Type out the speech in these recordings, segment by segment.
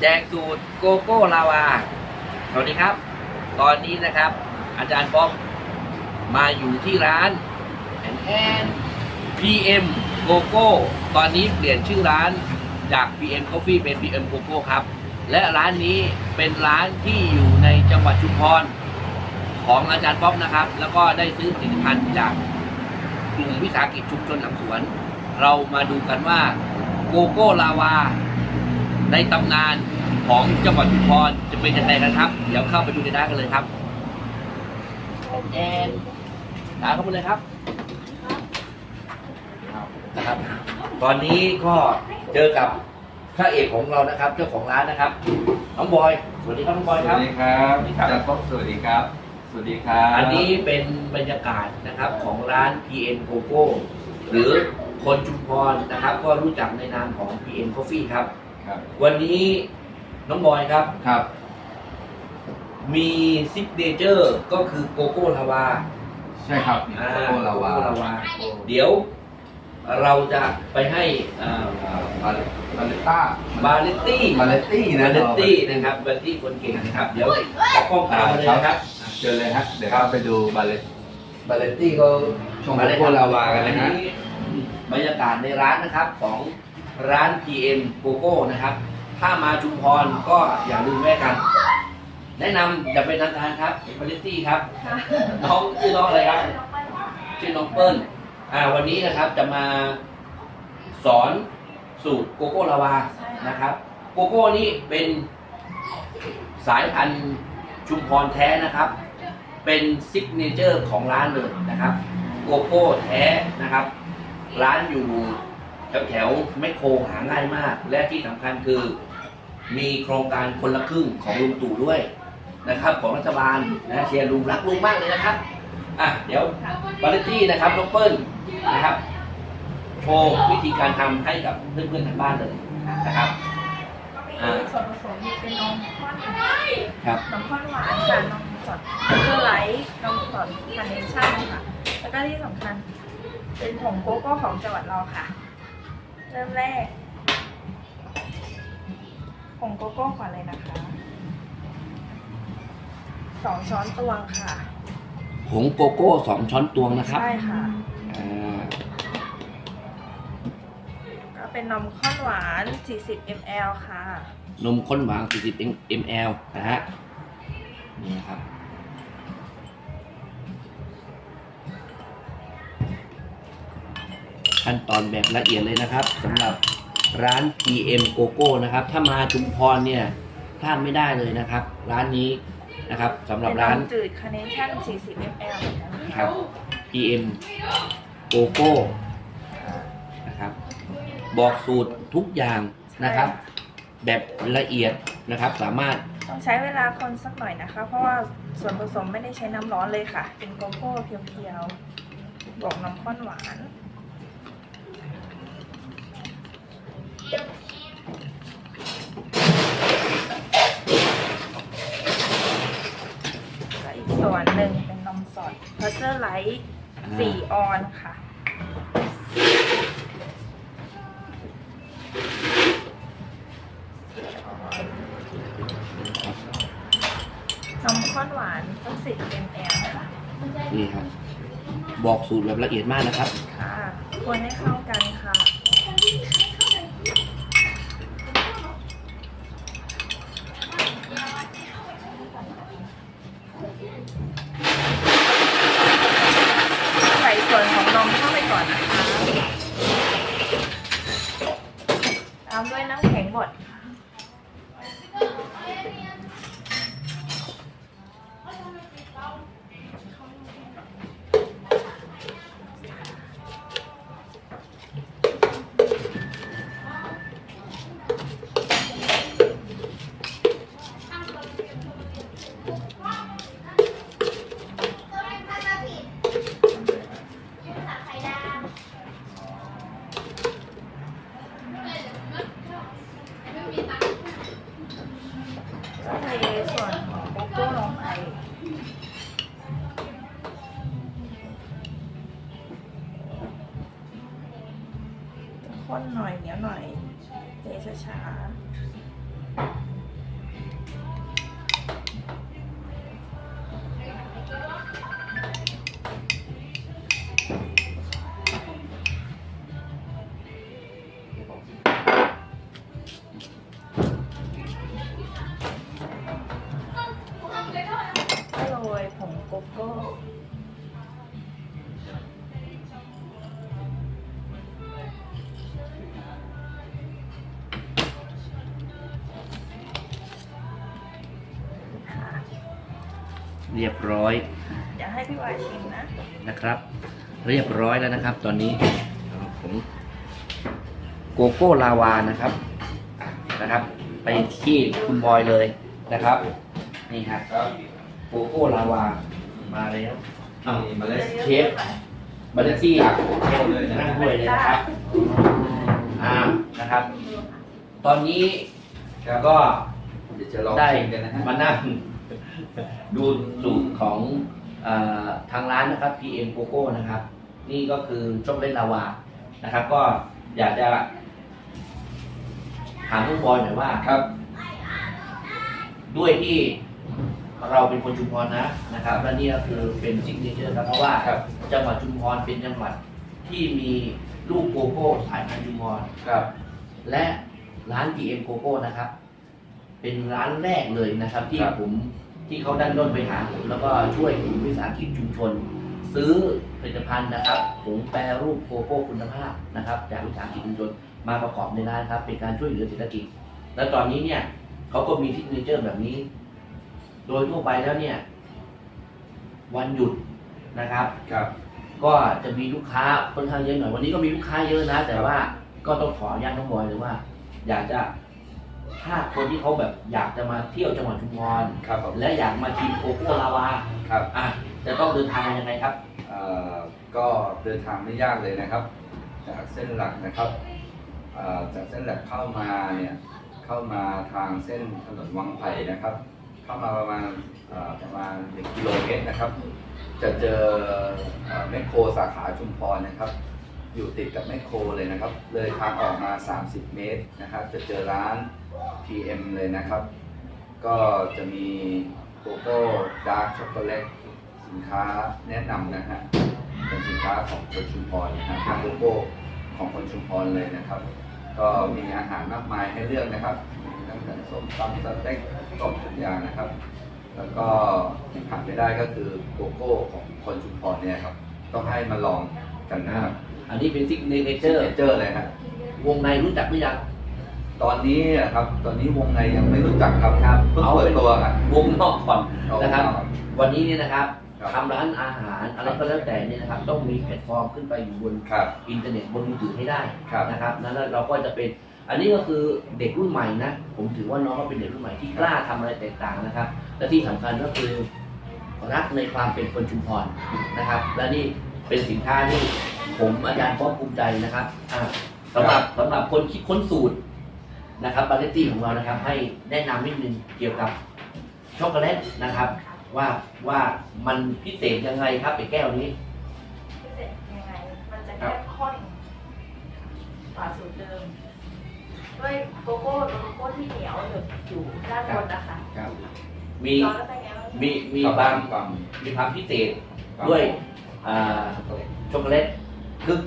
แจกสูตรโกโก้ลาวา สวัสดีครับ ตอนนี้นะครับ อาจารย์ป๊อกมาอยู่ที่ร้านแอนแอน PM โกโก้ตอนนี้เปลี่ยนชื่อร้านจาก PM Coffee เป็น PM โกโก้ครับ และร้านนี้เป็นร้านที่อยู่ในจังหวัดชุมพรของอาจารย์ป๊อกนะครับ แล้วก็ได้ซื้อผลิตภัณฑ์จากกลุ่มวิสาหกิจชุมชนหลังสวน เรามาดูกันว่าโกโก้ลาวา ในตำนานของจังหวัดชุมพรจะเป็นยังไงกันครับ เดี๋ยวเข้าไปดูในร้านกันเลยครับแอนตามเข้ามาเลยครับนะครับ ตอนนี้ก็เจอกับพระเอกของเรานะครับ เจ้าของร้านนะครับน้องบอยสวัสดีครับน้องบอยสครับวัสดีครับสวัสดีครับ อาจารย์ป๊อกสวัสดีครับ สวัสดีครับ อันนี้เป็นบรรยากาศนะครับของร้าน PN Coco หรือคนชุมพรนะครับ ก็รู้จักในนามของ PN Coffee ครับ ครับ วันนี้น้องบอยครับ ครับ มีซิกเนเจอร์ก็คือโกโก้ลาวาใช่ครับมีอ่าโกโก้ลาวาโกโก้ลาวา เดี๋ยวเราจะไปให้อ่าอ่าบาเลบาเลต้าบาเลตตี้บาเลตี้นะบาเลตตี้นะครับบาเลตตี้คนเก่งนะครับ เดี๋ยวเอากล้องตามมาเลยนะครับเจอเลยฮะเดี๋ยวเราไปดูบาเลบาเลตี้ก็ชมโกโก้ลาวากันนะฮะบรรยากาศในร้านนะครับของ ร้าน PM โกโก้นะครับ ถ้ามาชุมพรก็อย่าลืมแวะกัน แนะนำอย่าเป็นทางการครับบาเลตตี้ครับ น้องชื่อน้องอะไรครับ ชื่อน้องเปิ้ลอ่าวันนี้นะครับจะมาสอนสูตรโกโก้ลาวานะครับ โกโก้นี่เป็นสายพันธุ์ชุมพรแท้นะครับ เป็นซิกเนเจอร์ของร้านเลยนะครับ โกโก้แท้นะครับ ร้านอยู่ แถวแถวๆแมคโครหาง่ายมาก และที่สำคัญคือ มีโครงการคนละครึ่งของลุงตู่ด้วยนะครับ ของรัฐบาลนะเชียร์ลุงรักลุงมากเลยนะครับอะเดี๋ยวบาริตี้นะครับน้องเปิ้ลนะครับโชว์วิธีการทำให้กับเพื่อนๆทางบ้านเลยนะครับอ่าส่วนผสมเป็นนมข้นครับนมข้นหวานค่ะนมสดเกลือไหลนมสดคาร์เนชั่นค่ะแล้วก็ที่สำคัญเป็นผงโกโก้ของจังหวัดเราค่ะ เริ่มแรกผงโกโก้ก่อนเลยนะคะสองช้อนตวงค่ะผงโกโก้สองช้อนตวงนะครับใช่ค่ะ อ่าก็เป็นนมข้นหวาน 40 ml ค่ะ นมข้นหวาน40 ml นะฮะนี่นะครับ ขั้นตอนแบบละเอียดเลยนะครับสำหรับร้าน PM Gogo นะครับ ถ้ามาชุมพรเนี่ยพลาดไม่ได้เลยนะครับ ร้านนี้นะครับสำหรับเป็นร้านนมจืดคาร์เนชั่น 40 ml เหมือนกันค่ะครับ PM Gogo นะครับ บอกสูตรทุกอย่างนะครับ แบบละเอียดนะครับสามารถ ต้องใช้เวลาคนสักหน่อยนะคะ เพราะว่าส่วนผสมไม่ได้ใช้น้ำร้อนเลยค่ะ เป็นโกโก้เพียวๆบวกน้ำข้นหวาน และอีกส่วนหนึ่งเป็นนมสดเพอร์เจอร์ไลท์สี่ออนค่ะ นมข้นหวานต้องสิบ ml ค่ะ นี่ครับ บอกสูตรแบบละเอียดมากนะครับ ค่ะ คนให้เข้ากันค่ะ ข้นหน่อยเหนียวหน่อยเทช้าๆก็โรยผงโกโก้ เรียบร้อยเดี๋ยวให้พี่วายชิมนะนะครับ เรียบร้อยแล้วนะครับ ตอนนี้ผมโกโก้ลาวานะครับนะครับ ไปที่คุณบอยเลยนะครับ นี่ครับครับโกโก้ลาวามาแล้วอ้าวมีเมล็ดเชฟบัตเตอร์ซี่จากโกโก้เลยนะนั่งด้วยเลยนะครับอ่านะครับ ตอนนี้ครับก็เดี๋ยวจะลองได้ชิมกันนะฮะมานั่ง ดูสูตรของเออทางร้านนะครับ PM Coco นะครับ นี่ก็คือช็อกโกแลตลาวานะครับ ก็อยากจะถามน้องบอยหน่อยว่าครับ ด้วยที่เราเป็นคนชุมพรนะนะครับ และนี่ก็คือเป็นซิกเนเจอร์ครับเพราะว่าครับจังหวัดชุมพรเป็นจังหวัดที่มีลูกโกโก้สายพันธุ์ชุมพรครับ และร้าน PM Coco นะครับ เป็นร้านแรกเลยนะครับ ที่ครับผม ที่เขาดันด้นไปหาผมแล้วก็ช่วยกลุ่มวิสาหกิจชุมชน ซื้อผลิตภัณฑ์นะครับผงแปรรูปโกโก้คุณภาพนะครับ จากวิสาหกิจชุมชนมาประกอบในร้านครับ เป็นการช่วยเหลือเศรษฐกิจ และตอนนี้เนี่ยเขาก็มีซิกเนเจอร์แบบนี้ โดยทั่วไปแล้วเนี่ย วันหยุดนะครับ ครับ ก็จะมีลูกค้าค่อนข้างเยอะหน่อยวันนี้ก็มีลูกค้าเยอะนะ แต่ว่าก็ต้องขออนุญาตน้องบอยเลยว่า อยากจะ ถ้าคนที่เขาแบบอยากจะมาเที่ยวจังหวัดชุมพรครับผมและอยากมาชิมโกโก้ลาวาครับอะจะต้องเดินทางยังไงครับ เอ่อก็เดินทางไม่ยากเลยนะครับ จากเส้นหลักนะครับเอ่อจากเส้นหลักเข้ามาเนี่ยเข้ามาทางเส้นถนนวังไผ่นะครับ เข้ามาประมาณเอ่อประมาณหนึ่งกิโลเมตรนะครับ จะเจอเอ่อแมคโครสาขาชุมพรนะครับ อยู่ติดกับแมคโครเลยนะครับ เลยทางออกมา 30 เมตรนะครับ จะเจอร้าน PM เลยนะครับ ก็จะมีโกโก้ดาร์กช็อกโกแลตสินค้าแนะนำนะฮะเป็นสินค้าของคนชุมพรนะฮะทางโกโก้ของคนชุมพรเลยนะครับ ก็มีอาหารมากมายให้เลือกนะครับตั้งแต่ส้มตำสเต็กกรอบทุกอย่างนะครับ แล้วก็ที่ขาดไม่ได้ก็คือโกโก้ของคนชุมพรเนี่ยครับ ต้องให้มาลองกันนะครับ อันนี้เป็นซิกเนเจเจออร์ร์เจอร์เลยฮะวงในรู้จักหรือยังตอนนี้อะครับ ตอนนี้วงในยังไม่รู้จักครับครับเพิ่งเอาเปิดเป็นตัวครับวงนอกก่อนเอานะครับเอาวันนี้เนี่ยนะครับครับทำร้านอาหารอะไรก็แล้วแต่เนี่ยนะครับ ต้องมีแพลตฟอร์มขึ้นไปอยู่บนครับอินเทอร์เน็ตบนมือถือให้ได้ครับนะครับนั้นแล้วเราก็จะเป็นอันนี้ก็คือเด็กรุ่นใหม่นะผมถือว่าน้องก็เป็นเด็กรุ่นใหม่ที่กล้าทำอะไรแตกต่างนะครับ และที่สำคัญก็คือรักในความเป็นคนชุมพรนะครับ และนี่เป็นสินค้าที่ ผมอาจารย์ป๊อปภูมิใจนะครับอ่าสำหรับสำหรับคนคิดค้นสูตรนะครับบาเลตตี้ของเรานะครับ ให้แนะนำนิดนึงเกี่ยวกับช็อกโกแลตนะครับ ว่าว่ามันพิเศษยังไงครับไอ้แก้วนี้ พิเศษยังไง มันจะแค่ข้นกว่าสูตรเดิม ด้วยโกโก้โกโก้ที่เหนียวหนึบอยู่ด้านบนนะคะครับมีร้อนแล้วเป็นไงบ้างมีมีครับบางความมีความพิเศษความด้วยอ่าช็อกโกแลต คือ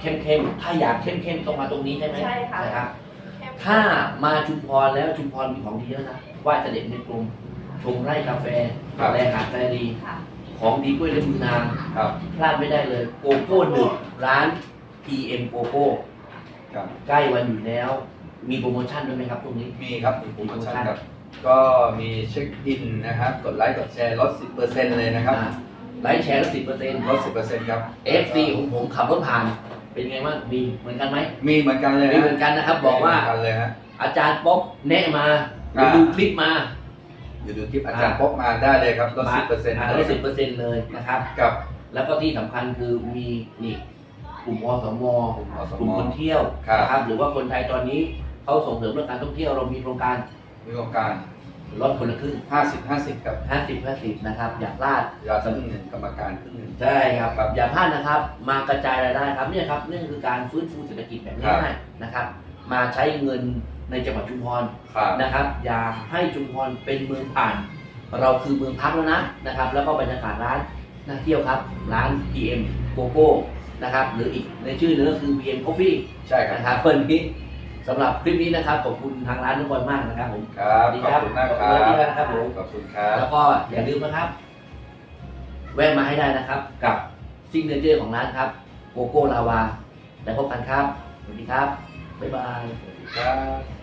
เข้มๆถ้าอยากเข้มๆต้องมาตรงนี้ใช่ไหมใช่ค่ะ นะครับเข้มข้นถ้ามาชุมพรแล้วชุมพรมีของดีเยอะนะว่าจะเด็ดในกลุ่มชงไร่กาแฟครับ แลหาดแฟรีค่ะ ของดีกล้วยและมือนางครับ พลาดไม่ได้เลย โกโก้หนึ่งร้าน PM โกโก้ครับ ใกล้วันอยู่แล้ว มีโปรโมชั่นด้วยไหมครับตรงนี้ มีครับมีโปรโมชั่นครับ ก็มีเช็คอินนะครับ กดไลค์ กดแชร์ลด 10%เลยนะครับ อ่า ไลฟ์แชร์ละสิบเปอร์เซ็นต์ลด10%ครับ FC ของผมขับรถผ่าน เป็นไงบ้างมีเหมือนกันไหมมีเหมือนกันเลยมีเหมือนกันนะครับ บอกว่ามีเหมือนกันเลยฮะอาจารย์ป๊อกแนะมาหรืออ่าดูคลิปมาเดี๋ยวดูคลิปอาจารย์พกมาได้เลยครับลด10%อ่าเลลยดสิบเปอร์เซ็นต์เลยนะครับกับแล้วก็ที่สำคัญคือมีนี่กลุ่มอสมกลุ่มอสมกลุ่มคนเที่ยวครับนะครับหรือว่าคนไทยตอนนี้เขาส่งเสริมเรื่องการท่องเที่ยวเรามีโครงการมีโครงการ ลดคนละครึ่ง50 50ครับ50 50นะครับ อย่าพลาดยาสนึงหนึ่งกรรมการครึ่งหนึ่ง ใช่ครับอย่าพลาดนะครับ มากระจายรายได้ครับเนี่ยครับนี่คือการฟื้นฟูเศรษฐกิจแบบครับง่ายๆนะครับ มาใช้เงินในจังหวัดชุมพรครับ นะครับ อย่าให้ชุมพรเป็นเมืองผ่าน เราคือเมืองพักแล้วนะนะครับ แล้วก็บรรยากาศร้านน่าเที่ยวครับ ร้าน PM GoGo นะครับ หรืออีกในชื่อเนื้อคือ PM Coffee ใช่ครับ นะครับวันนี้ สำหรับคลิปนี้นะครับขอบคุณทางร้านทุกคนมากนะครับผมครับดีขอบคุณมากครัขอบคุณบนะครับผมขอบคุณครับแล้วก็อย่าลืมนะครับ แวะมาให้ได้นะครับ กับซิกเนเจอร์ของร้านครับโกโก้ลาวาแล้วพบกันครับสวัสดีครับบ๊ายบาย ครับ